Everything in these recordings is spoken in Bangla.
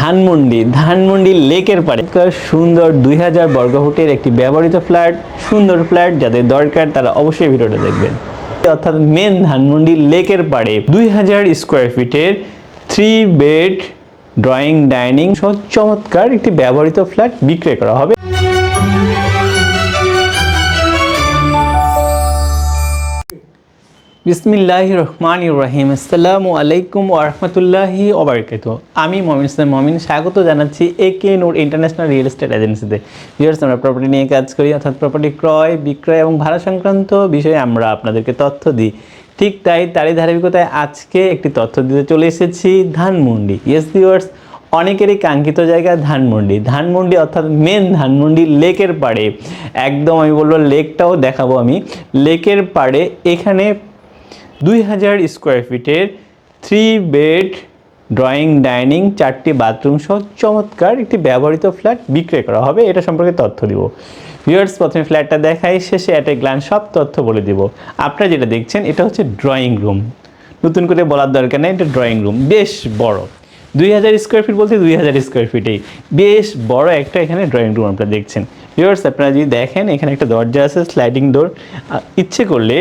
ধানমন্ডি ধানমন্ডি লেকের পারে সুন্দর দুই হাজার বর্গফুটের একটি ব্যবহৃত ফ্ল্যাট, সুন্দর ফ্ল্যাট যাদের দরকার তারা অবশ্যই ভিডিওটা দেখবেন। অর্থাৎ মেন ধানমন্ডি লেকের পারে দুই হাজার স্কোয়ার ফিটের থ্রি বেড ড্রয়িং ডাইনিং সহ চমৎকার একটি ব্যবহৃত ফ্ল্যাট বিক্রয় করা হবে। বিসমিল্লাহ রহমান রহিম। আসসালামু আলাইকুম ওরহমতুল্লাহি ওবরকাত আমি মমিন ইসলাম মমিন। স্বাগত জানাচ্ছি A K Noor international real estate এজেন্সিতে। ভিউয়ার্স আমরা প্রপার্টি নিয়ে কাজ করি, অর্থাৎ প্রপার্টি ক্রয়, বিক্রয় এবং ভাড়া সংক্রান্ত বিষয়ে আমরা আপনাদেরকে তথ্য দিই। ঠিক তাই তারই ধারাবাহিকতায় আজকে একটি তথ্য দিতে চলে এসেছি, ধানমন্ডি। ইয়েস ভিউয়ার্স অনেকেরই কাঙ্ক্ষিত জায়গা ধানমন্ডি। ধানমন্ডি অর্থাৎ মেন ধানমন্ডি লেকের পাড়ে। একদম আমি বলব লেকটাও দেখাবো আমি। লেকের পাড়ে এখানে দুই হাজার স্কোয়ার ফিটের থ্রি বেড ড্রয়িং ডাইনিং চারটি বাথরুম সহ চমৎকার একটি ব্যবহৃত ফ্ল্যাট বিক্রয় করা হবে। এটা সম্পর্কে তথ্য দিব। ভিউয়ার্স প্রথমে ফ্ল্যাটটা দেখাই, শেষে এটা গ্লান সব তথ্য বলে দিব। আপনারা যেটা দেখছেন, এটা হচ্ছে ড্রয়িং রুম নতুন করে বলার দরকার নেই, এটা ড্রয়িং রুম বেশ বড়। দুই হাজার স্কোয়ার ফিট বলতে দুই হাজার স্কোয়ার ফিটেই বেশ বড় একটা এখানে ড্রয়িং রুম আপনারা দেখছেন। ভিউয়ার্স আপনারা যদি দেখেন, এখানে একটা দরজা আছে স্লাইডিং ডোর ইচ্ছে করলে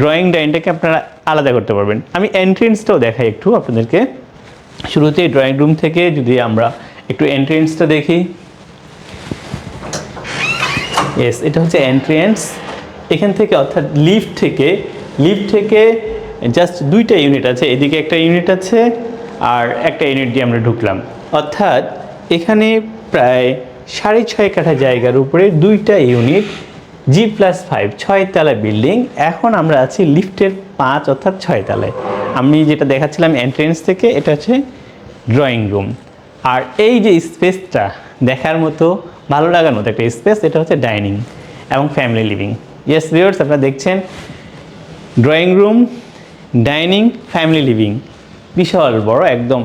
ড্রয়িং ডাইনটাকে আপনারা আলাদা করতে পারবেন। আমি এন্ট্রেন্সটাও দেখাই একটু আপনাদেরকে। শুরুতেই ড্রয়িং রুম থেকে যদি আমরা একটু এন্ট্রেন্সটা দেখি। ইয়েস এটা হচ্ছে এন্ট্রেন্স এখান থেকে অর্থাৎ লিফট থেকে লিফট থেকে জাস্ট দুইটা ইউনিট আছে। এদিকে একটা ইউনিট আছে আর একটা ইউনিট দিয়ে আমরা ঢুকলাম। অর্থাৎ এখানে প্রায় সাড়ে ছয় কাঠা জায়গার উপরে দুইটা ইউনিট জি প্লাস ফাইভ ছয় তলা বিল্ডিং এখন আমরা আছি লিফটের পাঁচ, অর্থাৎ ছয় তলায়। আমি যেটা দেখাচ্ছিলাম এন্ট্রেন্স থেকে, এটা হচ্ছে ড্রয়িং রুম আর এই যে স্পেসটা দেখার মতো, ভালো লাগার মতো একটা স্পেস এটা হচ্ছে ডাইনিং এবং ফ্যামিলি লিভিং ইয়েস ভিউয়ার্স আপনারা দেখছেন drawing room dining family living বিশাল বড়, একদম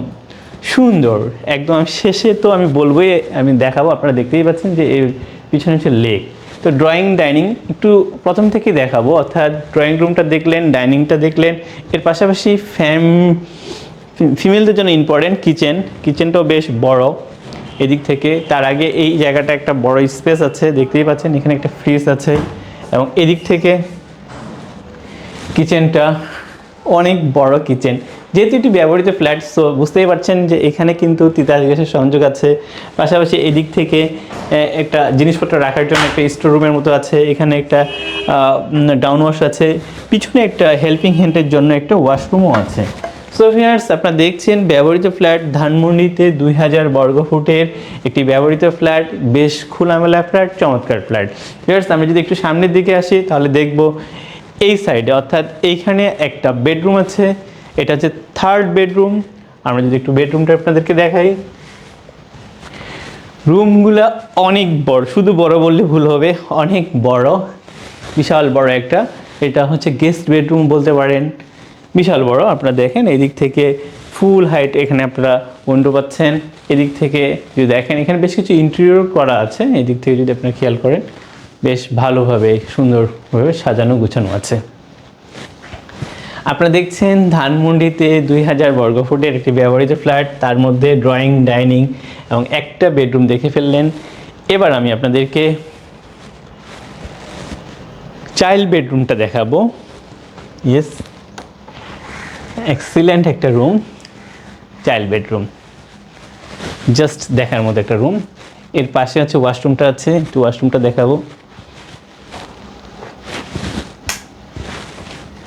সুন্দর। একদম শেষে তো আমি বলবোই, আমি দেখাবো, আপনারা দেখতেই পাচ্ছেন যে এর পিছনে হচ্ছে লেক তো ড্রয়িং ডাইনিং একটু প্রথম থেকেই দেখাবো, অর্থাৎ ড্রয়িং রুমটা দেখলেন ডাইনিংটা দেখলেন। এর পাশাপাশি ফ্যাম ফিমেলদের জন্য ইম্পর্টেন্ট কিচেন কিচেনটাও বেশ বড়। এদিক থেকে, তার আগে এই জায়গাটা একটা বড় স্পেস আছে, দেখতেই পাচ্ছেন, এখানে একটা ফ্রিজ আছে। এবং এদিক থেকে কিচেনটা অনেক বড় কিচেন যেহেতু এটি ব্যবহৃত ফ্ল্যাট সো বুঝতেই পারছেন যে এখানে কিন্তু তিতাস গ্যাসের সংযোগ আছে। পাশাপাশি এদিক থেকে একটা জিনিসপত্র রাখার জন্য একটা স্টোর রুমের মতো আছে। এখানে একটা ডাউন ওয়াশ আছে। পিছনে একটা হেল্পিং হ্যান্ডের জন্য একটা ওয়াশরুমও আছে। সো ভিয়ার্স আপনারা দেখছেন ব্যবহৃত ফ্ল্যাট ধানমন্ডিতে দুই হাজার বর্গ ফুটের একটি ব্যবহৃত ফ্ল্যাট, বেশ খোলামেলা ফ্ল্যাট, চমৎকার ফ্ল্যাট। ভিয়ার্স আমরা যদি একটু সামনের দিকে আসি, তাহলে দেখব এই সাইডে অর্থাৎ এইখানে একটা বেডরুম আছে। এটা হচ্ছে থার্ড বেডরুম আমরা যদি একটু বেডরুমটা আপনাদেরকে দেখাই। রুমগুলো অনেক বড়, শুধু বড় বললে ভুল হবে, অনেক বড়, বিশাল বড় একটা। এটা হচ্ছে গেস্ট বেডরুম বলতে পারেন। বিশাল বড়, আপনারা দেখেন, এদিক থেকে ফুল হাইট এখানে আপনারা উইন্ডো পাচ্ছেন। এদিক থেকে যদি দেখেন, এখানে বেশ কিছু ইন্টেরিয়র করা আছে। এদিক থেকে যদি আপনারা খেয়াল করেন, বেশ ভালোভাবে, সুন্দরভাবে সাজানো, গুছানো আছে। আপনারা দেখছেন ধানমন্ডিতে দুই হাজার বর্গফুটের একটি ব্যবহৃত ফ্ল্যাট, তার মধ্যে ড্রয়িং ডাইনিং এবং একটা বেডরুম দেখে ফেললেন। এবার আমি আপনাদেরকে চাইল্ড বেডরুমটা দেখাবো। ইয়েস এক্সিলেন্ট একটা রুম চাইল্ড বেডরুম জাস্ট দেখার মতো একটা রুম এর পাশে হচ্ছে ওয়াশরুমটা আছে, একটু ওয়াশরুমটা দেখাবো।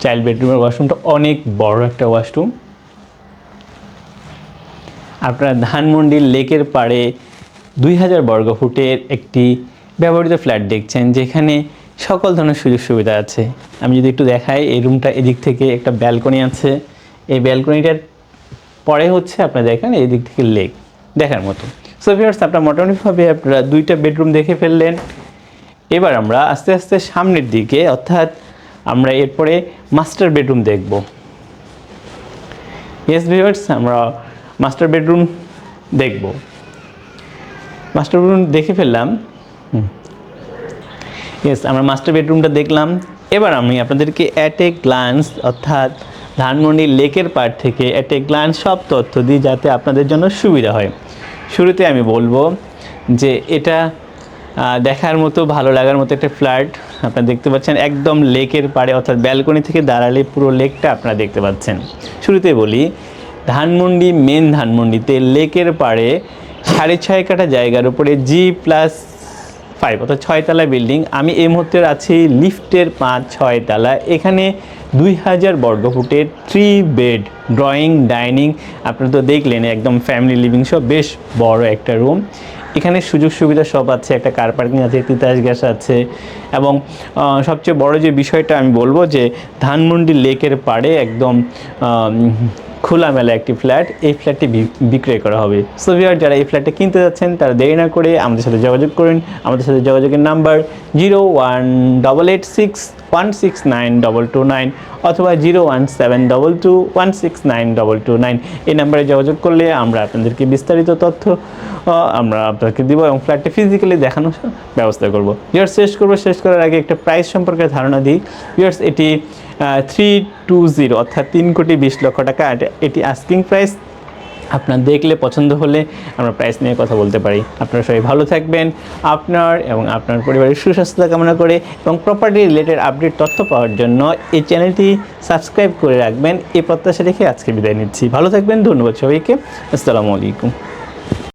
চাইল্ড বেডরুমের ওয়াশরুমটা অনেক বড় একটা ওয়াশরুম আপনারা ধানমন্ডির লেকের পাড়ে দুই হাজার বর্গ ফুটের একটি ব্যবহৃত ফ্ল্যাট দেখছেন, যেখানে সকল ধরনের সুযোগ সুবিধা আছে। আমি যদি একটু দেখাই, এই রুমটা এদিক থেকে একটা ব্যালকনি আছে। এই ব্যালকনিটার পরে হচ্ছে আপনারা দেখেন এই দিক থেকে লেক দেখার মতো। সো ভিউয়ার্স আপনার মোটামুটিভাবে আপনারা দুইটা বেডরুম দেখে ফেললেন। এবার আমরা আস্তে আস্তে সামনের দিকে, অর্থাৎ আমরা এরপরে মাস্টার বেডরুম দেখব। ইয়েস ভিউয়ার্স আমরা মাস্টার বেডরুম দেখব। মাস্টার বেডরুম দেখে ফেললাম। ইয়েস আমরা মাস্টার বেডরুমটা দেখলাম। এবার আমি আপনাদেরকে অ্যাট এ গ্লান্স অর্থাৎ ধানমন্ডি লেকের পাড় থেকে একটা গ্লান্স সব তথ্য দিই যাতে আপনাদের জন্য সুবিধা হয়। শুরুতে আমি বলব যে এটা দেখার মতো, ভালো লাগার মতো একটা ফ্ল্যাট আপনারা দেখতে পাচ্ছেন। একদম লেকের পাড়ে, অর্থাৎ ব্যালকনি থেকে দাঁড়ালে পুরো লেকটা আপনারা দেখতে পাচ্ছেন। শুরুতে বলি, ধানমন্ডি মেন ধানমন্ডিতে লেকের পাড়ে সাড়ে ছয় কাঠা জায়গার উপরে জি প্লাস ফাইভ অর্থাৎ ছয়তলা বিল্ডিং। আমি এই মুহূর্তে আছি লিফটের পাঁচ, ছয় তলা। এখানে দুই হাজার বর্গফুটের থ্রি বেড ড্রয়িং ডাইনিং আপনারা তো দেখলেন, একদম ফ্যামিলি লিভিং সব বেশ বড় একটা রুম এখানে সুযোগ সুবিধা সব আছে, একটা কার পার্কিং আছে, তিতাস গ্যাস আছে এবং সবচেয়ে বড় যে বিষয়টা আমি বলব যে ধানমন্ডি লেকের পাড়ে একদম খোলামেলা একটি ফ্ল্যাট, এই ফ্ল্যাটটি বিক্রয় করা হবে। সো ভিউয়ার যারা এই ফ্ল্যাটটা কিনতে যাচ্ছেন, তারা দেরি না করে আমাদের সাথে যোগাযোগ করুন। আমাদের সাথে যোগাযোগের number zero one double eight six one six nine double two nine অথবা zero one seven double two one six nine double two nine এই নাম্বারে যোগাযোগ করলে আমরা আপনাদেরকে বিস্তারিত তথ্য আমরা আপনাকে দিব এবং ফ্ল্যাটটি ফিজিক্যালি দেখানোর ব্যবস্থা করব। ইয়ার্স শেষ করব। শেষ করার আগে একটা প্রাইস সম্পর্কে ধারণা দিই। ইয়ার্স এটি থ্রি টু জিরো অর্থাৎ তিন কোটি বিশ লক্ষ টাকা। এটি আস্কিং প্রাইস আপনার দেখলে পছন্দ হলে আমরা প্রাইস নিয়ে কথা বলতে পারি। আপনারা সবাই ভালো থাকবেন। আপনার এবং আপনার পরিবারের সুস্বাস্থ্য কামনা করে এবং প্রপার্টি রিলেটেড আপডেট তথ্য পাওয়ার জন্য এই চ্যানেলটি সাবস্ক্রাইব করে রাখবেন। এই প্রত্যাশা রেখে আজকে বিদায় নিচ্ছি। ভালো থাকবেন। ধন্যবাদ সবাইকে। আসসালামু আলাইকুম।